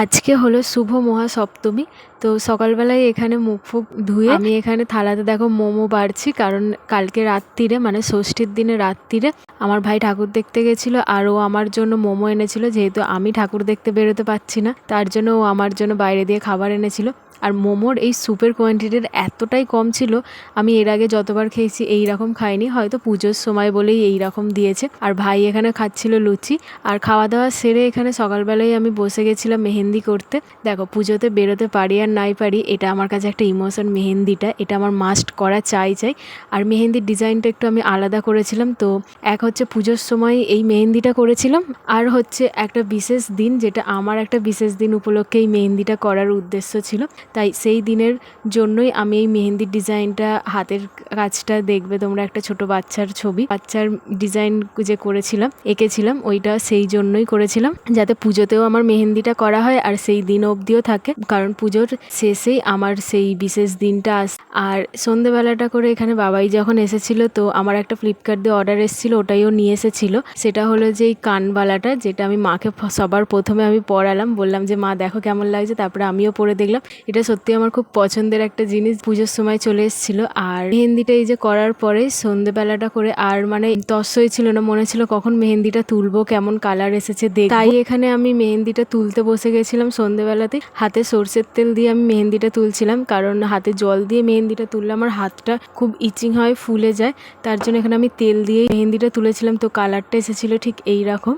আজকে হলো শুভ মহাসপ্তমী, তো সকালবেলায় এখানে মুখ ফুক ধুয়ে আমি এখানে থালাতে দেখো মোমো বাড়ছি, কারণ কালকে রাত্রিরে মানে ষষ্ঠীর দিনে রাত্রিরে আমার ভাই ঠাকুর দেখতে গেছিল আর ও আমার জন্য মোমো এনেছিল, যেহেতু আমি ঠাকুর দেখতে বেরোতে পারছি না, তার জন্য ও আমার জন্য বাইরে দিয়ে খাবার এনেছিল। আর মোমোর এই স্যুপের কোয়ান্টিটির এতটাই কম ছিল, আমি এর আগে যতবার খেয়েছি এই রকম খাইনি, হয়তো পুজোর সময় বলেই এই রকম দিয়েছে। আর ভাই এখানে খাচ্ছিল লুচি, আর খাওয়া দাওয়া সেরে এখানে সকালবেলায় আমি বসে গেছিলাম মেহেন্দি করতে। দেখো, পুজোতে বেরোতে পারি আর নাই পারি, এটা আমার কাছে একটা ইমোশন মেহেন্দিটা, এটা আমার মাস্ট করা চাই চাই। আর মেহেন্দির ডিজাইনটা একটু আমি আলাদা করেছিলাম, তো এক হচ্ছে পুজোর সময় এই মেহেন্দিটা করেছিলাম। আর হচ্ছে একটা বিশেষ দিন, যেটা আমার একটা বিশেষ দিন উপলক্ষে এই মেহেন্দিটা করার উদ্দেশ্য ছিল। তাই সেই দিনের জন্যই আমি এই মেহেন্দির ডিজাইনটা হাতের কাজটা দেখবে তোমরা একটা ছোট বাচ্চার ছবি। বাচ্চার ডিজাইন যে করেছিলাম, এঁকেছিলাম, ওইটা সেই জন্যই করেছিলাম, যাতে পুজোতেও আমার মেহেন্দিটা করা হয় আর সেই দিন অবধিও থাকে। কারণ পুজোর শেষেই আমার সেই বিশেষ দিনটা আস, আর সন্ধেবেলাটা করে এখানে বাবাই যখন এসেছিল, তো আমার একটা ফ্লিপকার্ট দিয়ে অর্ডার এসেছিল ওটাইও নিয়ে এসেছিল। সেটা হলো যে এই কানবালাটা, যেটা আমি মাকে সবার প্রথমে আমি পরালাম বললাম যে, মা, দেখো কেমন লাগছে। তারপরে আমিও পরে দেখলাম। এটা সত্যি আমার খুব পছন্দের একটা জিনিস। পুজোর সময় চলে এসেছিল। আর মেহেন্দিটা এই যে করার পরে সন্ধেবেলাটা করে আর মানে তসই ছিল না, মনে ছিল কখন মেহেন্দিটা তুলবো, কেমন কালার এসেছে দেখ তাই এখানে আমি মেহেন্দিটা তুলতে বসে গেছিলাম সন্ধেবেলাতে। হাতে সর্ষের তেল দিয়ে আমি মেহেন্দিটা তুলছিলাম। কারণ হাতে জল দিয়ে মেহেন্দিটা তুললে আমার হাতটা খুব ইচিং হয়, ফুলে যায়। তার জন্য এখানে আমি তেল দিয়ে মেহেন্দিটা তুলেছিলাম তো কালারটা এসেছিল ঠিক এই রকম